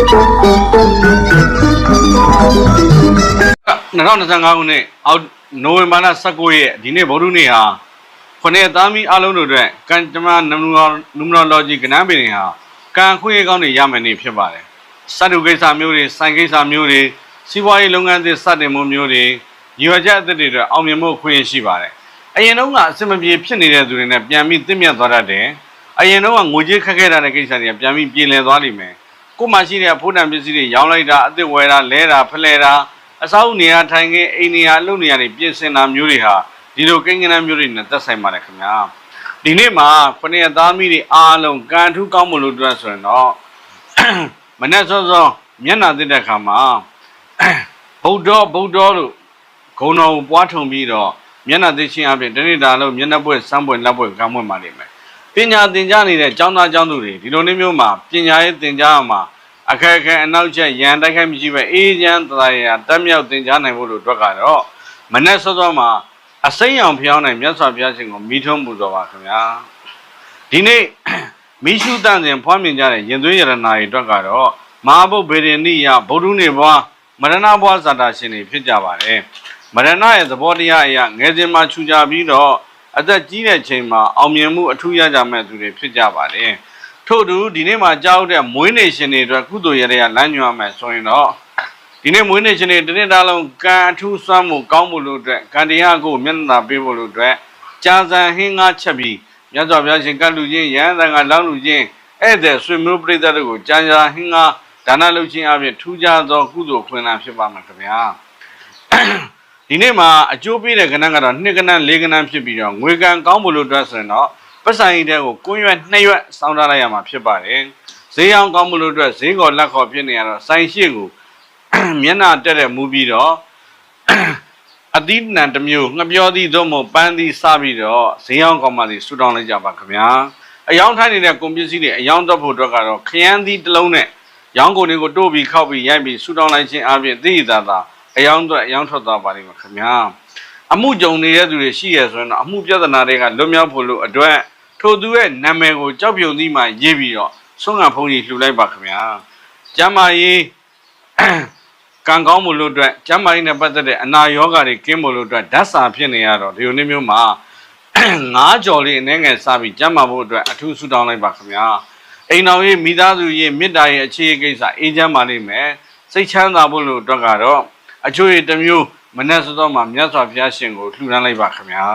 2025ခုနှစ်အောက်နိုဝင်ဘာလ19ရက်ဒီနေ့ဗုဒ္ဓနေ့ဟာခொနည်းသားမီအလုံးတို့အတွက်ကံကြမ္မာနမနူမရိုလော်ဂျီကဏ္ဍပင်တွေဟာကံခွင့်ရကောင်းတွေရမယ်နေ့ဖြစ်ပါတယ်စတုကိစ္စမျိုးတွေစိုင်ကိစ္စမျိုးတွေစီးပွားရေးလုပ်ငန်းသစ်စတင်မှုမျိုးတွေရည်ရွယ်ချက်အသစ်တွေအတွက်အောင်မြင်မှုခွင့်ရရှိပါတယ်အရင်တုန်းကအစမပြေဖြစ်နေတဲ့သူတွေနဲ့ပြန်ပြီးတင့်မြတ်သွားတတ်တယ်အရင်တုန်းကငွေကြေးခက်ခဲတာတဲ့ကိစ္စတွေကပြန်ပြီးပြည်လည်သွားလိမ့်မယ် ကိုယ်မှရှိတဲ့ဖိုးတန်ပစ္စည်းတွေရောင်းလိုက်တာအသစ်ဝယ်တာလဲတာဖလဲတာအစောက်နေရာထိုင်ခင်းအိမ်နေရာအလုပ်နေရာတွေပြင်ဆင်တာမျိုးတွေဟာဒီလိုကိန်းဂဏန်းမျိုးတွေနဲ့သက်ဆိုင်ပါတယ်ခင်ဗျာဒီနေ့မှာခொနည်းသားမိတွေအားလုံးကံထူးကောင်းမလို့အတွက်ဆိုရင်တော့မနေ့စောစောမျက်နှာသိတဲ့အခါမှာဗုဒ္ဓဗုဒ္ဓလို့ဂုံတော်ကိုပွားထုံပြီးတော့မျက်နှာသိချင်းအပြင်တနေ့တာလို့မျက်နှာပွင့်စမ်းပွင့်လက်ပွင့်ကမ်းပွင့်ပါလိမ့်မယ် ပညာသင်ကြားနေတဲ့ကျောင်းသားကျောင်းသူတွေဒီလိုနေ့မျိုးမှာပညာရေးသင်ကြားရမှာအခက်အခဲအနောက်ကျရန်တိုက်ခိုက်မရှိပဲအေးချမ်းတရားရတက်မြောက်တင်ကြားနိုင်ဖို့လို့အတွက်ကတော့မနေ့စောစောမှာအစိမ်းရောင်ဖျောင်းတဲ့မြတ်စွာဘုရားရှင်ကိုမိထုံးပူဇော်ပါခင်ဗျာဒီနေ့မိရှုတန်စဉ်ဖွားမြင်ကြတဲ့ရင်သွေးရတနာတွေအတွက်ကတော့မဟာဘုတ်ဗေဒနိယဗုဒ္ဓနေဘွားမရဏဘွားဇာတာရှင်တွေဖြစ်ကြပါတယ်မရဏရဲ့သဘောတရားအရာငယ်စဉ်မှာခြူကြပြီးတော့ အသက်ကြီးတဲ့ချိန်မှာအောင်မြင်မှုအထူးရကြမဲ့သူတွေဖြစ်ကြပါတယ်ထို့သူဒီနေ့မှာကြောက်တဲ့မွေးနေ့ရှင်တွေအတွက်ကုသိုလ်ရတဲ့လမ်းညွှန်ရမယ်ဆိုရင်တော့ဒီနေ့မွေးနေ့ရှင်တွေတစ်နေ့တားလုံးကံအထူးစွမ်းမှုကောင်းမှုလို့အတွက်ကံတရားကိုမျက်နှာပေးဖို့လို့အတွက်ကြာစံဟင်းငါချက်ပြီးမြတ်စွာဘုရားရှင်ကတ်လူချင်းရဟန်းတန်ကလောင်းလူချင်းဧည့်သည်ဆွေမျိုးပရိသတ်တို့ကိုကြာကြာဟင်းငါဒါနလုပ်ခြင်းအပြင်ထူးခြားသောကုသိုလ်ခွင့်လန်းဖြစ်ပါမှာခင်ဗျာ ဒီနေ့မှာအကျိုးပေးတဲ့ကဏ္ဍကတော့နှစ်ကဏ္ဍလေးကဏ္ဍဖြစ်ပြီးတော့ငွေကံကောင်းဖို့လို့အတွက်ဆိုရင်တော့ပတ်ဆိုင်တဲ့ကိုကွန်းရွက်နှစ်ရွက်စောင်းထားလိုက်ရမှာဖြစ်ပါတယ်ဈေးအောင်ကောင်းဖို့လို့အတွက်ဈေးကော်လက်ခေါ်ဖြစ်နေရတော့ဆိုင်ရှိကိုမျက်နှာတက်တဲ့မူပြီးတော့အသီးနှံတစ်မျိုးငပြောသီးသို့မဟုတ်ပန်းသီးစပြီးတော့ဈေးအောင်ကောင်းမှသည်ဆူတောင်းလိုက်ကြပါခင်ဗျာအယောင်ထိုင်းနေတဲ့ကုန်ပစ္စည်းတွေအယောင်တော့ဖို့အတွက်ကတော့ခရမ်းသီးတစ်လုံးနဲ့ရောင်းကုန်တွေကိုတိုးပြီးခောက်ပြီးရိုက်ပြီးဆူတောင်းလိုက်ခြင်းအပြင်သိရတာသာ အယောင်တော့အယောင်ထွက်သွားပါလိမ့်မယ်ခင်ဗျာအမှုကြုံနေတဲ့သူတွေရှိရဆိုရင်တော့အမှုပြဿနာတွေကလွတ်မြောက်ဖို့လို့အတွက်ထိုသူရဲ့နာမည်ကိုကြောက်ပြုံသီးမှရေးပြီးတော့ဆုံးငံဖုန်းကြီးလှူလိုက်ပါခင်ဗျာကျမ်းမာရေးကံကောင်းမှုလို့အတွက်ကျမ်းမာရေးနဲ့ပတ်သက်တဲ့အနာရောဂါတွေကင်းမှုလို့အတွက်ဓာတ်စာဖြစ်နေရတော့ဒီလိုနေ့မျိုးမှာငါးကြော်လေးအနေငယ်စပြီးကျမ်းမာဖို့အတွက်အထူးဆုတောင်းလိုက်ပါခင်ဗျာအိမ်တော်ရေးမိသားစုရေးမေတ္တာရေးအခြေအကိစ္စအေးချမ်းပါလိမ့်မယ်စိတ်ချမ်းသာဖို့လို့အတွက်ကတော့ အချို့ရတစ်မျိုးမနဲ့စောစောမှာမြတ်စွာဘုရားရှင်ကိုလှူဒန်းလိုက်ပါခင်ဗျာ